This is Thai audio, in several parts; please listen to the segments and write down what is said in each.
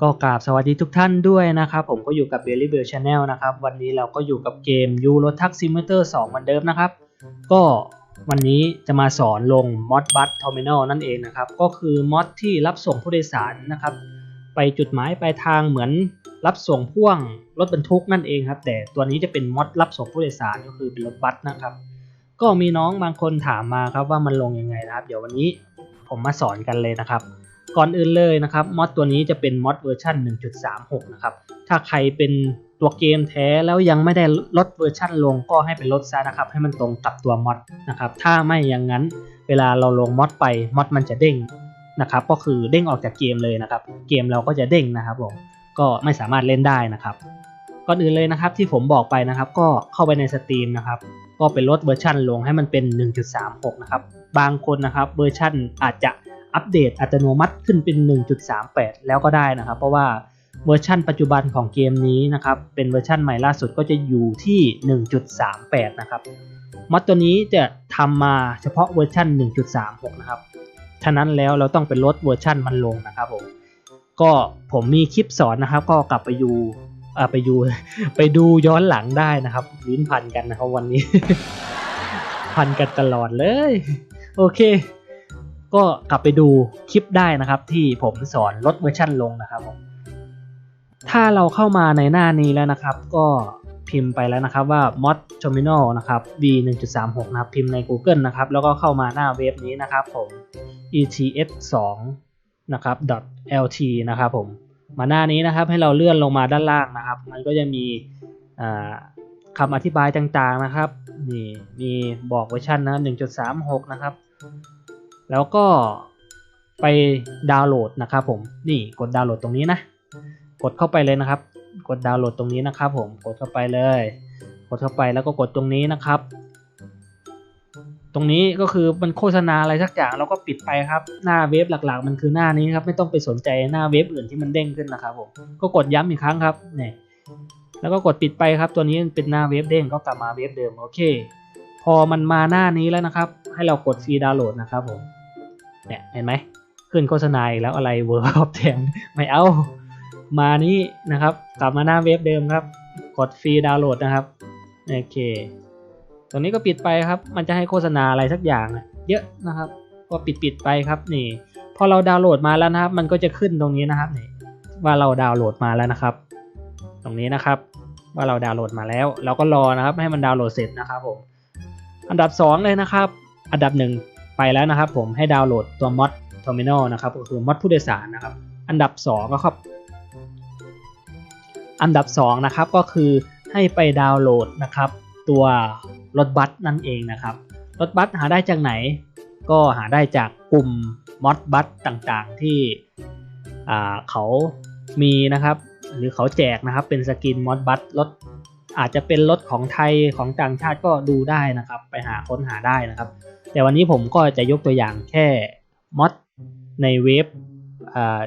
ก็กราบสวัสดีทุกท่านด้วยนะครับ ผมก็อยู่กับ b e l l y Bell Channel นะครับ วันนี้เราก็อยู่กับเกม Euro Truck Simulator 2เหมือนเดิมนะครับ ก็วันนี้จะมาสอนลง Mod Bus Terminal นั่นเองนะครับ ก็คือมอดที่รับส่งผู้โดยสารนะครับ ไปจุดหมายปลายทางเหมือนรับส่งพ่วงรถบรรทุกนั่นเองครับ แต่ตัวนี้จะเป็นมอดรับส่งผู้โดยสารก็คือเป็นรถบัสนะครับ ก็มีน้องบางคนถามมาครับว่ามันลงยังไงนะครับ เดี๋ยววันนี้ผมมาสอนกันเลยนะครับ ก่อนอื่นเลยนะครับมอดตัวนี้จะเป็นมอดเวอร์ชัน1.36 นะครับ ถ้าใครเป็นตัวเกมแท้แล้วยังไม่ได้ลดเวอร์ชันลงก็ให้เป็นลดซะนะครับ ให้มันตรงกับตัวมอดนะครับ ถ้าไม่อย่างนั้นเวลาเราลงมอดไปมอดมันจะเด้งนะครับ ก็คือเด้งออกจากเกมเลยนะครับ เกมเราก็จะเด้งนะครับผมก็ไม่สามารถเล่นได้นะครับ ก่อนอื่นเลยนะครับที่ผมบอกไปนะครับ ก็เข้าไปในสตรีมนะครับก็เป็นลดเวอร์ชันลงให้มันเป็น 1.36 นะครับ บางคนนะครับเวอร์ชันอาจจะ อัปเดตอัตโนมัติขึ้นเป็น 1.38 แล้วก็ได้นะครับ เพราะว่าเวอร์ชันปัจจุบันของเกมนี้นะครับ เป็นเวอร์ชันใหม่ล่าสุดก็จะอยู่ที่ 1.38 นะครับมอดตัวนี้จะทำมาเฉพาะเวอร์ชัน1.36 นะครับ ฉะนั้นแล้วเราต้องไปลดเวอร์ชันมันลงนะครับผม ก็ผมมีคลิปสอนนะครับ ก็กลับไปดูอ่ไปดูไปดูย้อนหลังได้นะครับ ลิ้นพันกันนะครับวันนี้ พันกันตลอดเลย โอเค ก็กลับไปดูคลิปได้นะครับ ที่ผมสอนลดเวอร์ชันลงนะครับผมถ้าเราเข้ามาในหน้านี้แล้วนะครับ ก็พิมพ์ไปแล้วนะครับว่า mod terminal นะครับ v 1.36 นะครับ พิมพ์ใน Google นะครับ แล้วก็เข้ามาหน้าเว็บนี้นะครับผม ets 2นะครับ lt นะครับผมมาหน้านี้นะครับให้เราเลื่อนลงมาด้านล่างนะครับ มันก็จะมีคำอธิบายต่างๆนะครับนี่มีบอกเวอร์ชันนะ1.36 นะครับ แล้วก็ไปดาวน์โหลดนะครับผมนี่กดดาวน์โหลดตรงนี้นะ กดเข้าไปเลยนะครับ กดดาวน์โหลดตรงนี้นะครับผมกดเข้าไปเลย กดเข้าไปแล้วก็กดตรงนี้นะครับ ตรงนี้ก็คือมันโฆษณาอะไรสักอย่างเราก็ปิดไปครับหน้าเว็บหลักๆ มันคือหน้านี้ครับไม่ต้องไปสนใจหน้าเว็บอื่นที่มันเด้งขึ้นนะครับผมก็กดย้ำอีกครั้งครับนี่แล้วก็กดปิดไปครับ ตัวนี้เป็นหน้าเว็บเด้งก็กลับมาเว็บเดิมโอเค พอมันมาหน้านี้แล้วนะครับ ให้เรากดฟรีดาวน์โหลดนะครับผม เนี่ยเห็นไหมขึ้นโฆษณาแล้วอะไรเวอร์ออฟแทงไม่เอามานี้นะครับ กลับมาหน้าเว็บเดิมครับ กดฟรีดาวน์โหลดนะครับโอเคตรงนี้ก็ปิดไปครับ มันจะให้โฆษณาอะไรสักอย่างเยอะนะครับ ก็ปิดปิดไปครับนี่พอเราดาวน์โหลดมาแล้วนะครับ มันก็จะขึ้นตรงนี้นะครับนี่ว่าเราดาวน์โหลดมาแล้วนะครับ ตรงนี้นะครับว่าเราดาวน์โหลดมาแล้ว เราก็รอนะครับให้มันดาวน์โหลดเสร็จนะครับผมอันดับ 2 เลยนะครับ อันดับ 1 ไปแล้วนะครับผมให้ดาวน์โหลดตัว mod terminal นะครับก็คือ mod ผู้โดยสารนะครับ อันดับ 2 ก็ครับ อันดับ 2 นะครับก็คือให้ไปดาวน์โหลดนะครับ ตัวรถบัสนั่นเองนะครับรถบัสหาได้จากไหน ก็หาได้จากกลุ่มมอดบัสต่างๆที่เขามีนะครับ หรือเขาแจกนะครับเป็นสกินมอดบัสรถ อาจจะเป็นรถของไทยของต่างชาติก็ดูได้นะครับ ไปหาค้นหาได้นะครับ แต่วันนี้ผมก็จะยกตัวอย่างแค่มอดในเว็บ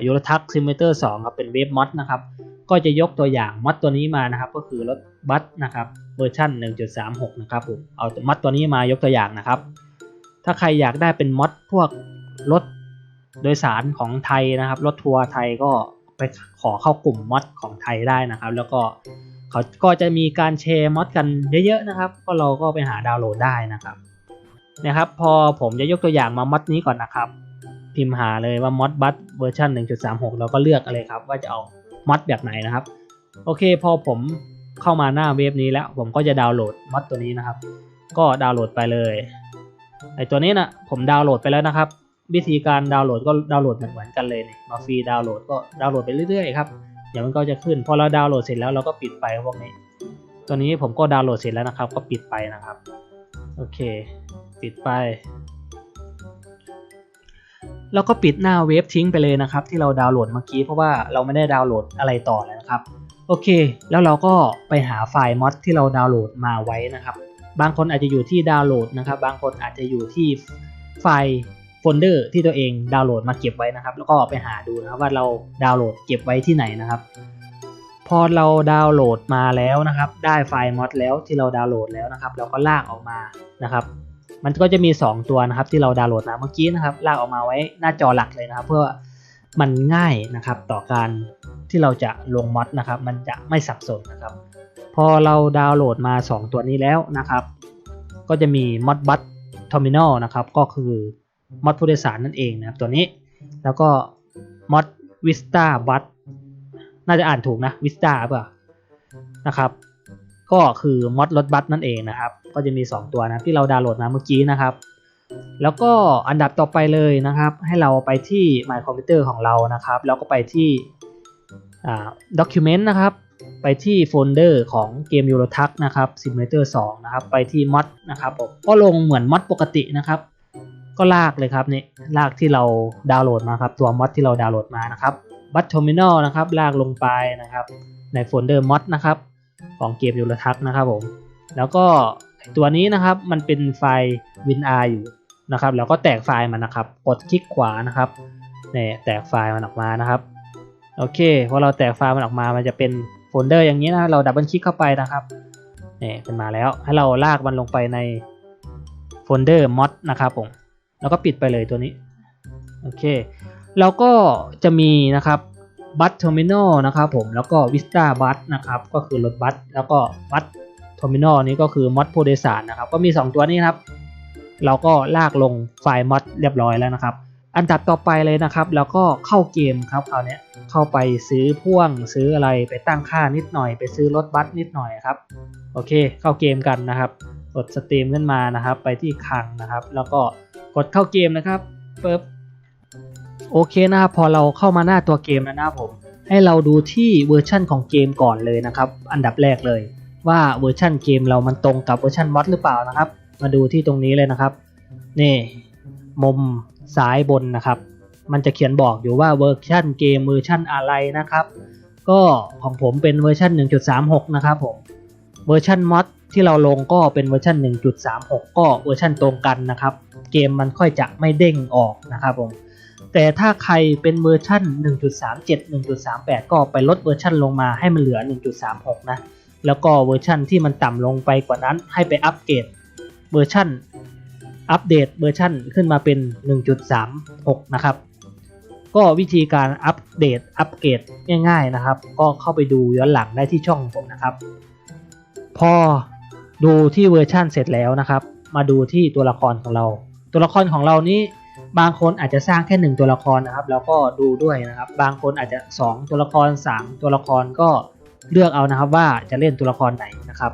ยูโรทักซิมเตอร์2ครับเป็นเว็บมอดนะครับก็จะยกตัวอย่างมอดตัวนี้มานะครับ ก็คือรถบัสนะครับเวอร์ชัน1.36 นะครับผมเอามอดตัวนี้มายกตัวอย่างนะครับ ถ้าใครอยากได้เป็นมอดพวกรถโดยสารของไทยนะครับ รถทัวร์ไทยก็ไปขอเข้ากลุ่มมอดของไทยได้นะครับ แล้วก็ เขาก็จะมีการแชร์มอดกันเยอะๆนะครับ ก็เราก็ไปหาดาวน์โหลดได้นะครับนะครับ พอผมจะยกตัวอย่างมามอดนี้ก่อนนะครับ พิมพ์หาเลยว่ามอดบัสเวอร์ชัน1.36 เราก็เลือกอะไรครับ ว่าจะเอามอดแบบไหนนะครับ โอเค พอผมเข้ามาหน้าเว็บนี้แล้ว ผมก็จะดาวน์โหลดมอดตัวนี้นะครับ ก็ดาวน์โหลดไปเลยไอตัวนี้นะผมดาวน์โหลดไปแล้วนะครับ วิธีการดาวน์โหลดก็ดาวน์โหลดเหมือนกันเลยนี่มาฟรีดาวน์โหลดก็ดาวน์โหลดไปเรื่อยๆครับ เดี๋ยวมันก็จะขึ้น พอเราดาวน์โหลดเสร็จแล้วเราก็ปิดไปพวกนี้ ตัวนี้ผมก็ดาวน์โหลดเสร็จแล้วนะครับ ก็ปิดไปนะครับ โอเค ปิดไป แล้วก็ปิดหน้าเว็บทิ้งไปเลยนะครับ ที่เราดาวน์โหลดเมื่อกี้เพราะว่าเราไม่ได้ดาวน์โหลดอะไรต่อแล้วนะครับ โอเค แล้วเราก็ไปหาไฟล์มอดที่เราดาวน์โหลดมาไว้นะครับ บางคนอาจจะอยู่ที่ดาวน์โหลดนะครับ บางคนอาจจะอยู่ที่ไฟล์ โฟลเดอร์ที่ตัวเองดาวน์โหลดมาเก็บไว้นะครับ แล้วก็ไปหาดูนะครับว่าเราดาวน์โหลดเก็บไว้ที่ไหนนะครับ พอเราดาวน์โหลดมาแล้วนะครับ ได้ไฟล์มอดแล้วที่เราดาวน์โหลดแล้วนะครับ เราก็ลากออกมานะครับ มันก็จะมี 2 ตัวนะครับ ที่เราดาวน์โหลดมาเมื่อกี้นะครับ ลากออกมาไว้หน้าจอหลักเลยนะครับ เพื่อมันง่ายนะครับต่อการที่เราจะลงมอดนะครับ มันจะไม่สับสนนะครับ พอเราดาวน์โหลดมา 2 ตัวนี้แล้วนะครับ ก็จะมี Modbus Terminal นะครับ ก็คือ มอดผู้โดยสารนั่นเองนะครับตัวนี้ แล้วก็ Mod Vista Bus น่าจะอ่านถูกนะ Vista เปล่านะครับก็คือมอดรถบัสนั่นเองนะครับ ก็จะมี 2 ตัวนะที่เราดาวน์โหลดมาเมื่อกี้นะครับ แล้วก็อันดับต่อไปเลยนะครับ ให้เราไปที่ My Computer ของเรานะครับ แล้วก็ไปที่อ่า Document นะครับ ไปที่โฟลเดอร์ของเกม Euro Truck นะครับ Simulator 2 นะครับ ไปที่ Mod นะครับผมก็ลงเหมือน Mod ปกตินะครับ ก็ลากเลยครับนี่ลากที่เราดาวน์โหลดมาครับตัว Mod ที่เราดาวน์โหลดมานะครับ Bus Terminal นะครับลากลงไปนะครับ ในโฟลเดอร์ Mod นะครับของเกม Euro Truck นะครับผมแล้วก็ตัวนี้นะครับมันเป็นไฟล์ WinR อยู่นะครับแล้วก็แตกไฟล์มันนะครับ กดคลิกขวานะครับเนี่ยแตกไฟล์มันออกมานะครับโอเคพอเราแตกไฟล์มันออกมามันจะเป็นโฟลเดอร์อย่างนี้นะเราดับเบิลคลิกเข้าไปนะครับเนี่ยเป็นมาแล้วให้เราลากมันลงไปในโฟลเดอร์ mod นะครับผม แล้วก็ปิดไปเลยตัวนี้โอเคแล้วก็จะมีนะครับบัสเทอร์มินอลนะครับผมแล้วก็วิสตาบัสนะครับก็คือรถบัสแล้วก็บัสเทอร์มินอลนี้ก็คือมอดผู้โดสารนะครับก็มี 2 ตัวนี้ครับ เราก็ลากลงไฟล์มอดเรียบร้อยแล้วนะครับ อันดับต่อไปเลยนะครับ แล้วก็เข้าเกมครับคราวนี้เข้าไปซื้อพ่วงซื้ออะไรไปตั้งค่านิดหน่อย ไปซื้อรถบัสนิดหน่อยครับโอเค เข้าเกมกันนะครับกดสตรีมขึ้นมานะครับ ไปที่คังนะครับ แล้วก็ กดเข้าเกมนะครับปึ๊บโอเคนะครับพอเราเข้ามาหน้าตัวเกมแล้วนะครับผม ให้เราดูที่เวอร์ชั่นของเกมก่อนเลยนะครับ อันดับแรกเลย ว่าเวอร์ชั่นเกมเรามันตรงกับเวอร์ชันมอดหรือเปล่านะครับ มาดูที่ตรงนี้เลยนะครับ นี่มุมซ้ายบนนะครับ มันจะเขียนบอกอยู่ว่าเวอร์ชันเกมเวอร์ชันอะไรนะครับ ก็ของผมเป็นเวอร์ชัน1.36 นะครับผมเวอร์ชันมอด ที่เราลงก็เป็นเวอร์ชัน1.36 ก็เวอร์ชันตรงกันนะครับ เกมมันค่อยจะไม่เด้งออกนะครับผมแต่ถ้าใครเป็นเวอร์ชัน1.37 1.38 ก็ไปลดเวอร์ชันลงมาให้มันเหลือ 1.36 นะ แล้วก็เวอร์ชันที่มันต่ำลงไปกว่านั้นให้ไปอัปเกรดเวอร์ชันอัปเดตเวอร์ชันขึ้นมาเป็น 1.36 นะครับ ก็วิธีการอัปเดตอัปเกรดง่ายๆนะครับ ก็เข้าไปดูย้อนหลังได้ที่ช่องผมนะครับ พอ ดูที่เวอร์ชันเสร็จแล้วนะครับ มาดูที่ตัวละครของเรา ตัวละครของเรานี้บางคนอาจจะสร้างแค่ 1 ตัวละครนะครับ แล้วก็ดูด้วยนะครับ บางคนอาจจะ 2 ตัวละคร 3 ตัวละครก็เลือกเอานะครับว่าจะเล่นตัวละครไหนนะครับ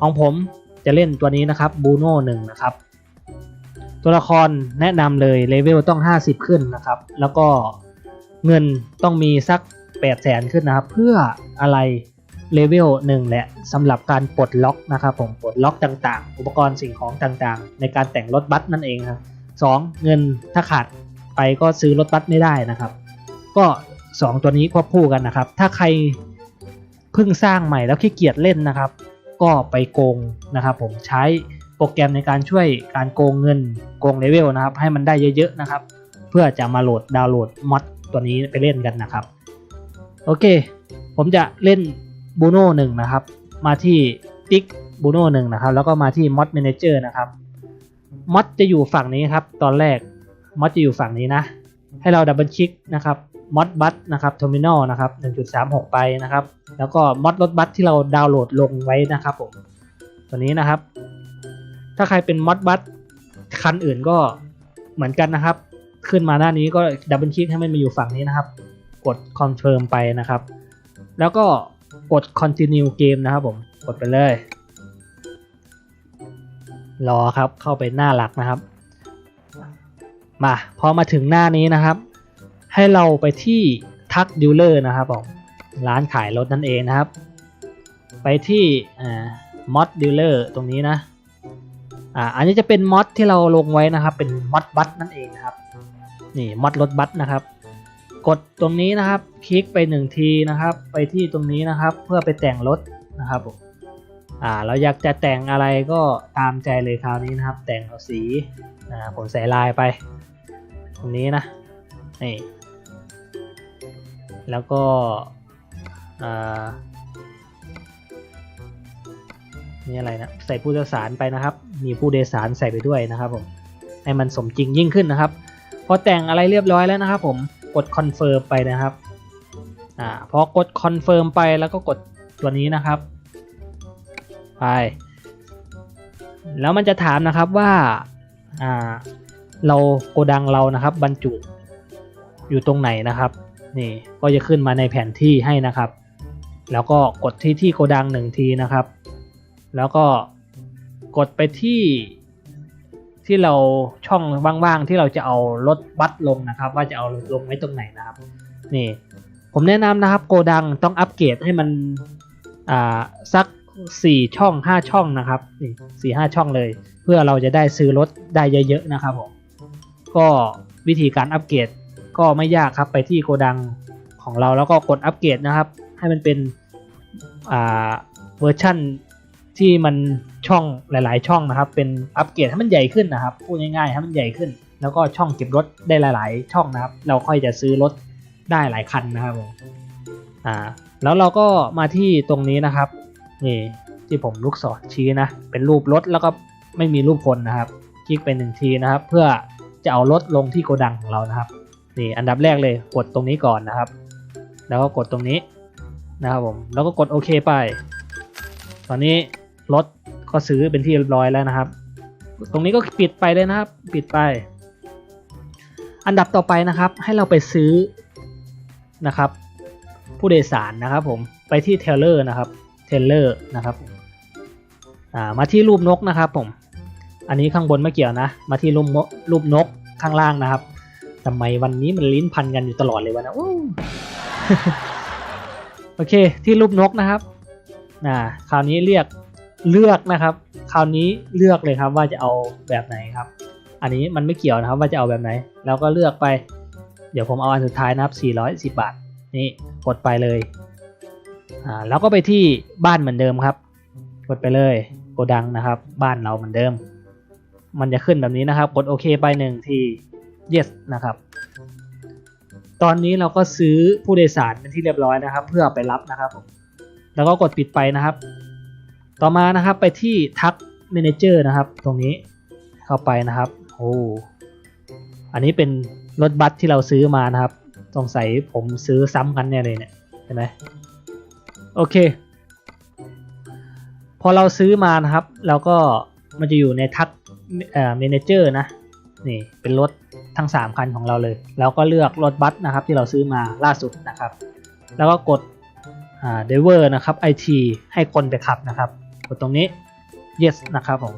ของผมจะเล่นตัวนี้นะครับบูโน่หนึ่งนะครับ ตัวละครแนะนำเลยเลเวลต้อง 50 ขึ้นนะครับ แล้วก็เงินต้องมีสัก8 0 0แสนขึ้นนะครับ เพื่ออะไร เลเวล1แหละสำหรับการปลดล็อกนะครับผมปลดล็อกต่างๆ อุปกรณ์สิ่งของต่างๆ ในการแต่งรถบัสนั่นเองครับสองเงินถ้าขาดไปก็ซื้อรถบัสไม่ได้นะครับ ก็ 2 ตัวนี้ควบคู่กันนะครับ ถ้าใครเพิ่งสร้างใหม่แล้วขี้เกียจเล่นนะครับ ก็ไปโกงนะครับ ผมใช้โปรแกรมในการช่วยการโกงเงินโกงเลเวลนะครับ ให้มันได้เยอะๆนะครับ เพื่อจะมาโหลดดาวน์โหลดมอดตัวนี้ไปเล่นกันนะครับ โอเค ผมจะเล่น บูโน่หนึ่งนะครับ มาที่ติ๊กบูโน่หนึ่งนะครับ แล้วก็มาที่มอด m ม n เจอร์นะครับมอดจะอยู่ฝั่งนี้ครับ ตอนแรกมอดจะอยู่ฝั่งนี้นะ ให้เราดับเบิลคลิกนะครับมอดบัสนะครับเทอร์มินอลนะครับ 1.36 ไปนะครับ แล้วก็มอดรถบัสที่เราดาวน์โหลดลงไว้นะครับผม ตัวนี้นะครับ ถ้าใครเป็นมอดบัสคันอื่นก็เหมือนกันนะครับ ขึ้นมาหน้านี้ก็ดับเบิลคลิกให้มันมาอยู่ฝั่งนี้นะครับ กดคอนเฟิร์มไปนะครับ แล้วก็ กด continue game นะครับผม กดไปเลย รอครับเข้าไปหน้าหลักนะครับ มาพอมาถึงหน้านี้นะครับ ให้เราไปที่ทักดิวเลอร์นะครับผมร้านขายรถนั่นเองนะครับ ไปที่อ่ามอดดิวเลอร์ตรงนี้นะอ่าอันนี้จะเป็นมอดที่เราลงไว้นะครับ เป็นมอดบัสนั่นเองนะครับนี่มอดรถบัสนะครับ กดตรงนี้นะครับ คลิกไปหนึ่งทีนะครับ ไปที่ตรงนี้นะครับ เพื่อไปแต่งรถนะครับผมอ่าเราอยากจะแต่งอะไรก็ตามใจเลยคราวนี้นะครับ แต่งเอาสีอ่าผมใส่ลายไป ตรงนี้นะนี่แล้วก็อ่านี่อะไรนะใส่ผู้โดยสารไปนะครับ มีผู้โดยสารใส่ไปด้วยนะครับผมให้มันสมจริงยิ่งขึ้นนะครับ พอแต่งอะไรเรียบร้อยแล้วนะครับผม กดคอนเฟิร์มไปนะครับอ่าพอกดคอนเฟิร์มไปแล้วก็กดตัวนี้นะครับไปแล้วมันจะถามนะครับว่าอ่าเราโกดังเรานะครับ บรรจุอยู่ตรงไหนนะครับนี่ก็จะขึ้นมาในแผนที่ให้นะครับ แล้วก็กดที่ที่โกดังหนึ่งทีนะครับ แล้วก็กดไปที่ ที่เราช่องว่างๆ ที่เราจะเอารถบัสลงนะครับ ว่าจะเอาลงไว้ตรงไหนนะครับ นี่ ผมแนะนำนะครับโกดังต้องอัปเกรดให้มันอ่าสักสี่ช่องห้าช่องนะครับนี่สี่ห้าช่องเลย เพื่อเราจะได้ซื้อรถได้เยอะๆนะครับผมก็วิธีการอัปเกรดก็ไม่ยากครับไปที่โกดังของเราแล้วก็กดอัปเกรดนะครับ ให้มันเป็นอ่าเวอร์ชั่น ที่มันช่องหลาย ๆ ช่องนะครับ เป็นอัปเกรดให้มันใหญ่ขึ้นนะครับพูดง่ายๆให้มันใหญ่ขึ้น แล้วก็ช่องเก็บรถได้หลาย ๆ ช่องนะครับ เราค่อยจะซื้อรถได้หลายคันนะครับผมอ่าแล้วเราก็มาที่ตรงนี้นะครับนี่ที่ผมลูกศรชี้นะ เป็นรูปรถแล้วก็ไม่มีรูปคนนะครับ คลิกไปหนึ่งทีนะครับ เพื่อจะเอารถลงที่โกดังของเรานะครับนี่อันดับแรกเลยกดตรงนี้ก่อนนะครับ แล้วก็กดตรงนี้นะครับผมแล้วก็กดโอเคไป ตอนนี้ รถก็ซื้อเป็นที่เรียบร้อยแล้วนะครับ ตรงนี้ก็ปิดไปเลยนะครับ ปิดไป อันดับต่อไปนะครับ ให้เราไปซื้อนะครับ ผู้โดยสารนะครับ ผมไปที่เทเลอร์นะครับเทเลอร์นะครับมาที่รูปนกนะครับ ผม อันนี้ข้างบนไม่เกี่ยวนะ มาที่รูปนกรูปนกข้างล่างนะครับทำไมวันนี้มันลิ้นพันกันอยู่ตลอดเลยวะนะโอ้โอเค ที่รูปนกนะครับอ่าคราวนี้เรียก เลือกนะครับ คราวนี้เลือกเลยครับว่าจะเอาแบบไหนครับ อันนี้มันไม่เกี่ยวนะครับว่าจะเอาแบบไหน แล้วก็เลือกไป เดี๋ยวผมเอาอันสุดท้ายนะครับ410บาท นี่กดไปเลย อ่า แล้วก็ไปที่บ้านเหมือนเดิมครับ กดไปเลย โกดังนะครับ บ้านเราเหมือนเดิม มันจะขึ้นแบบนี้นะครับ กดโอเคไปหนึ่งที yes นะครับ ตอนนี้เราก็ซื้อผู้โดยสารเป็นที่เรียบร้อยนะครับ เพื่อไปรับนะครับผมแล้วก็กดปิดไปนะครับ ต่อมานะครับไปที่ทัก Manager นะครับ ตรงนี้เข้าไปนะครับโอ้อันนี้เป็นรถบัสที่เราซื้อมานะครับสงสัยผมซื้อซ้ำกันแน่เลยเนี่ยเห็นไหมโอเค พอเราซื้อมานะครับ แล้วก็มันจะอยู่ในทักเอ่อ Manager นะนี่เป็นรถทั้ง 3 คันของเราเลย แล้วก็เลือกรถบัสนะครับที่เราซื้อมาล่าสุดนะครับ แล้วก็กดอ่า driver นะครับ IT ให้คนไปขับนะครับ กดตรงนี้ yes นะครับผม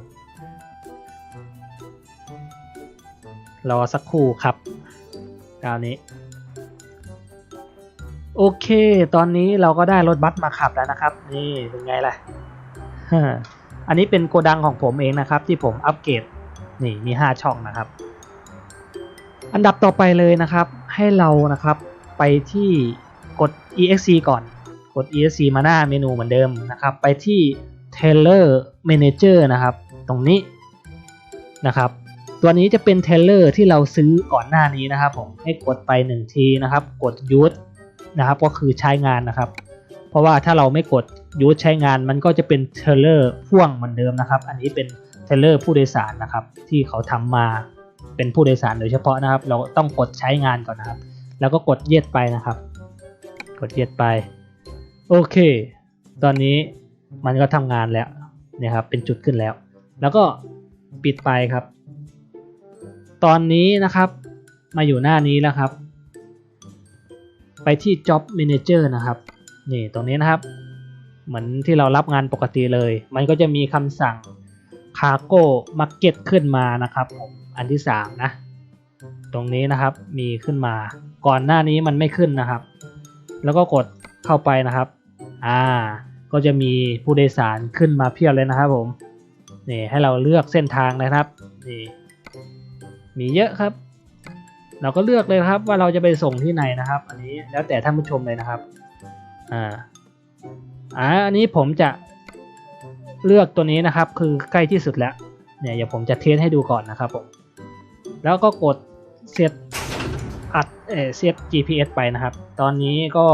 รอสักครู่ครับคราวนี้ โอเค ตอนนี้เราก็ได้รถบัสมาขับแล้วนะครับ นี่เป็นไงล่ะอันนี้เป็นโกดังของผมเองนะครับ ที่ผมอัปเกรดนี่มี 5 ช่องนะครับ อันดับต่อไปเลยนะครับ ให้เรานะครับไปที่กด exe ก่อนกด exe มาหน้าเมนูเหมือนเดิมนะครับ ไปที่ Tailor Manager นะครับ ตรงนี้นะครับ ตัวนี้จะเป็นเทเลอร์ที่เราซื้อก่อนหน้านี้นะครับ ผมให้กดไป 1 ทีนะครับ กดยูทนะครับ ก็คือใช้งานนะครับ เพราะว่าถ้าเราไม่กดยูทใช้งานมันก็จะเป็นเทเลอร์พ่วงเหมือนเดิมนะครับ อันนี้เป็นเทเลอร์ผู้โดยสารนะครับ ที่เขาทำมาเป็นผู้โดยสารโดยเฉพาะนะครับ เราต้องกดใช้งานก่อนนะครับ แล้วก็กดเย็ดไปนะครับ กดเย็ดไป โอเค ตอนนี้ มันก็ทำงานแล้วเนี่ยครับเป็นจุดขึ้นแล้ว แล้วก็ปิดไปครับ ตอนนี้นะครับมาอยู่หน้านี้แล้วครับ ไปที่ job manager นะครับ นี่ตรงนี้นะครับ เหมือนที่เรารับงานปกติเลย มันก็จะมีคำสั่ง cargo market ขึ้นมานะครับผมอันที่ 3 นะ ตรงนี้นะครับมีขึ้นมา ก่อนหน้านี้มันไม่ขึ้นนะครับ แล้วก็กดเข้าไปนะครับ อ่า ก็จะมีผู้โดยสารขึ้นมาเพียบเลยนะครับผมนี่ให้เราเลือกเส้นทางนะครับนี่มีเยอะครับ เราก็เลือกเลยครับว่าเราจะไปส่งที่ไหนนะครับ อันนี้แล้วแต่ท่านผู้ชมเลยนะครับอ่าอ่าอันนี้ผมจะเลือกตัวนี้นะครับ คือใกล้ที่สุดแล้วเนี่ยเดี๋ยวผมจะเทสให้ดูก่อนนะครับผมแล้วก็กดเซตอัดเออเซต GPS ไปนะครับ ตอนนี้ก็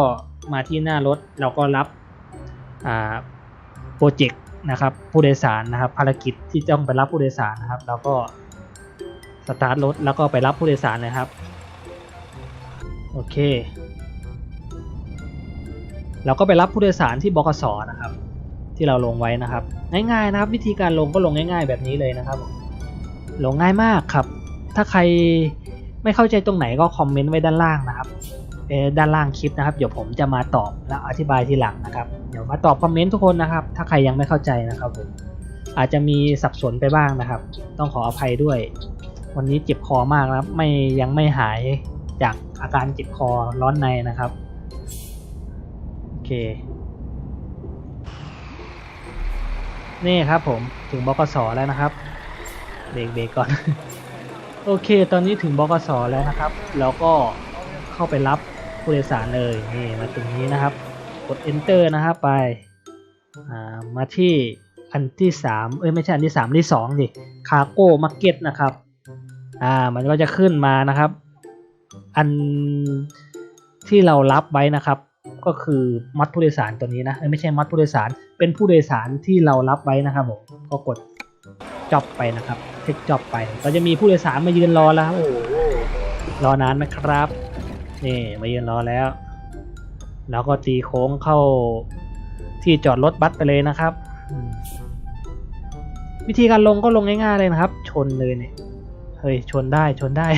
มาที่หน้ารถเราก็รับ โปรเจกต์นะครับผู้โดยสารนะครับภารกิจที่ต้องไปรับผู้โดยสารนะครับ แล้วก็สตาร์ทรถแล้วก็ไปรับผู้โดยสารเลยครับโอเคเราก็ไปรับผู้โดยสารที่บกสนะครับ ที่เราลงไว้นะครับ ง่ายๆนะครับ วิธีการลงก็ลงง่าย ๆ แบบนี้เลยนะครับ ลงง่ายมากครับ ถ้าใครไม่เข้าใจตรงไหนก็คอมเมนต์ไว้ด้านล่างนะครับ ด้านล่างคลิปนะครับ เดี๋ยวผมจะมาตอบและอธิบายทีหลังนะครับ เดี๋ยวมาตอบคอมเมนต์ทุกคนนะครับ ถ้าใครยังไม่เข้าใจนะครับผมอาจจะมีสับสนไปบ้างนะครับ ต้องขออภัยด้วย วันนี้เจ็บคอมากนะครับ ไม่ยังไม่หายจากอาการเจ็บคอร้อนในนะครับ โอเค นี่ครับผมถึงบกสแล้วนะครับเบรกเบรกก่อน โอเค ตอนนี้ถึงบกสแล้วนะครับ แล้วก็เข้าไปรับ ผู้โดยสารเลยนี่มาตรงนี้นะครับ กด enter นะครับไปมาที่อันที่สามเอ้ยไม่ใช่อันที่สามอันที่สองดิคาโก้มาร์เก็ตนะครับอ่ามันก็จะขึ้นมานะครับ อันที่เรารับไว้นะครับ ก็คือมัดผู้โดยสารตัวนี้นะเอ้ยไม่ใช่มัดผู้โดยสาร เป็นผู้โดยสารที่เรารับไว้นะครับผมก็กดจ็อบไปนะครับคลิกจ็อบไป ก็จะมีผู้โดยสารมายืนรอแล้วครับโอ้รอนานนะครับ นี่มายืนรอแล้ว แล้วก็ตีโค้งเข้าที่จอดรถบัสไปเลยนะครับ วิธีการลงก็ลงง่ายๆเลยนะครับ ชนเลยเนี่ยเฮ้ยชนได้ชนได้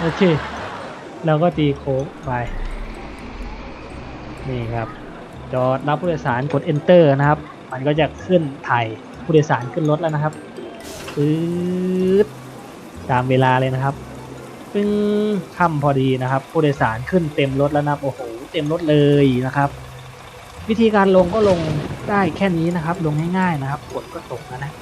โอเคแล้วก็ตีโค้งไป นี่ครับ จอดรับผู้โดยสารกด enter นะครับ มันก็จะขึ้นถ่ายผู้โดยสารขึ้นรถแล้วนะครับปื๊ดตามเวลาเลยนะครับ ปึ้งค่ำพอดีนะครับ ผู้โดยสารขึ้นเต็มรถแล้วนะโอ้โหเต็มรถเลยนะครับ วิธีการลงก็ลงได้แค่นี้นะครับ ลงง่ายๆนะครับกดก็ตกนะนะ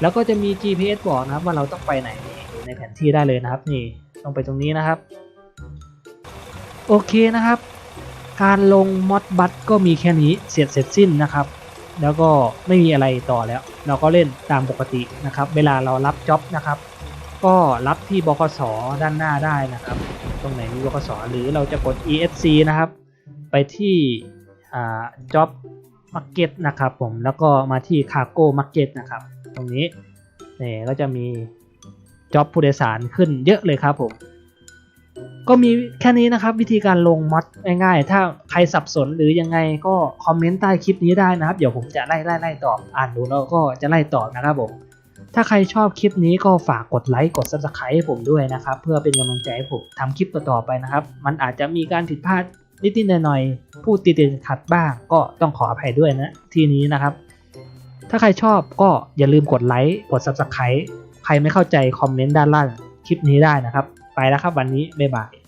แล้วก็จะมี GPS บอกนะครับ ว่าเราต้องไปไหนนี่ในแผนที่ได้เลยนะครับ นี่ต้องไปตรงนี้นะครับ โอเคนะครับ การลงมอดบัตก็มีแค่นี้เสร็จเสร็จสิ้นนะครับ แล้วก็ไม่มีอะไรต่อแล้ว เราก็เล่นตามปกตินะครับ เวลาเรารับจ็อบนะครับ ก็รับที่บกสด้านหน้าได้นะครับ ตรงไหนมีบกสหรือเราจะกด ESC นะครับ ไปที่ job market นะครับผมแล้วก็มาที่ cargo market นะครับ ตรงนี้นี่ก็จะมีจ็อบผู้โดยสารขึ้นเยอะเลยครับผมก็มีแค่นี้นะครับวิธีการลงมอดง่ายๆ ถ้าใครสับสนหรือยังไงก็คอมเมนต์ใต้คลิปนี้ได้นะครับ เดี๋ยวผมจะไล่ไล่ไล่ตอบอ่านดูแล้วก็จะไล่ตอบนะครับผม ถ้าใครชอบคลิปนี้ก็ฝากกดไลค์กด subscribe ให้ผมด้วยนะครับ เพื่อเป็นกำลังใจให้ผมทำคลิปต่อๆไปนะครับ มันอาจจะมีการผิดพลาดนิดๆหน่อยๆพูดติดๆขัดบ้างก็ต้องขออภัยด้วยนะทีนี้นะครับ ถ้าใครชอบก็อย่าลืมกดไลค์กด subscribe ใครไม่เข้าใจคอมเมนต์ด้านล่างคลิปนี้ได้นะครับ ไปแล้วครับวันนี้บ๊ายบาย